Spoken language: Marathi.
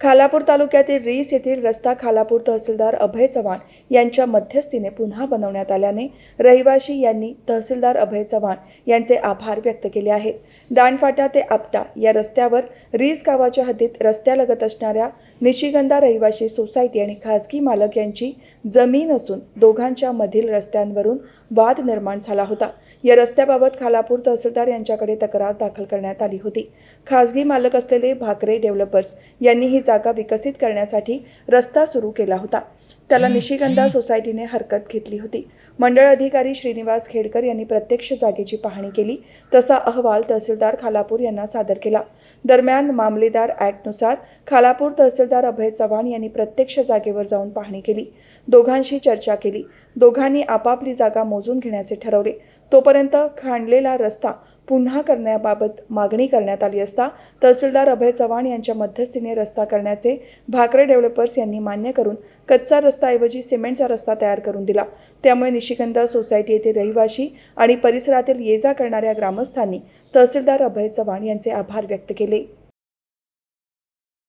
खालापूर तालुक्यातील रीस येथील रस्ता खालापूर तहसीलदार अभय चव्हाण यांच्या मध्यस्थीने पुन्हा बनवण्यात आल्याने रहिवाशी यांनी तहसीलदार अभय चव्हाण यांचे आभार व्यक्त केले आहेत. डानफाटा ते आपटा या रस्त्यावर रीस गावाच्या हद्दीत रस्त्यालगत असणाऱ्या निशिगंधा रहिवाशी सोसायटी आणि खाजगी मालक यांची जमीन असून दोघांच्या मधील रस्त्यांवरून वाद निर्माण झाला होता. या रस्त्याबाबत खालापूर तहसीलदार यांच्याकडे तक्रार दाखल करण्यात आली होती. खाजगी मालक असलेले भाकरे डेव्हलपर्स यांनी ही जागा विकसित करण्यासाठी रस्ता सुरू केला होता. त्याला निशिगंधा सोसायटीने हरकत घेतली होती. मंडळ अधिकारी श्रीनिवास खेडकर यांनी प्रत्यक्ष जागेची पाहणी केली. तसा अहवाल तहसीलदार खालापूर यांना सादर केला. दरम्यान मामलेदार ॲक्टनुसार खालापूर तहसीलदार अभय चव्हाण यांनी प्रत्यक्ष जागेवर जाऊन पाहणी केली. दोघांशी चर्चा केली. दोघांनी आपापली जागा मोजून घेण्याचे ठरवले. तोपर्यंत खांडलेला रस्ता पुन्हा करण्याबाबत मागणी करण्यात आली असता तहसीलदार अभय चव्हाण यांच्या मध्यस्थीने रस्ता करण्याचे भाकरे डेव्हलपर्स यांनी मान्य करून कच्चा रस्ताऐवजी सिमेंटचा रस्ता तयार करून दिला. त्यामुळे निशिगंधा सोसायटी येथे रहिवाशी आणि परिसरातील ये जा करणाऱ्या ग्रामस्थांनी तहसीलदार अभय चव्हाण यांचे आभार व्यक्त केले.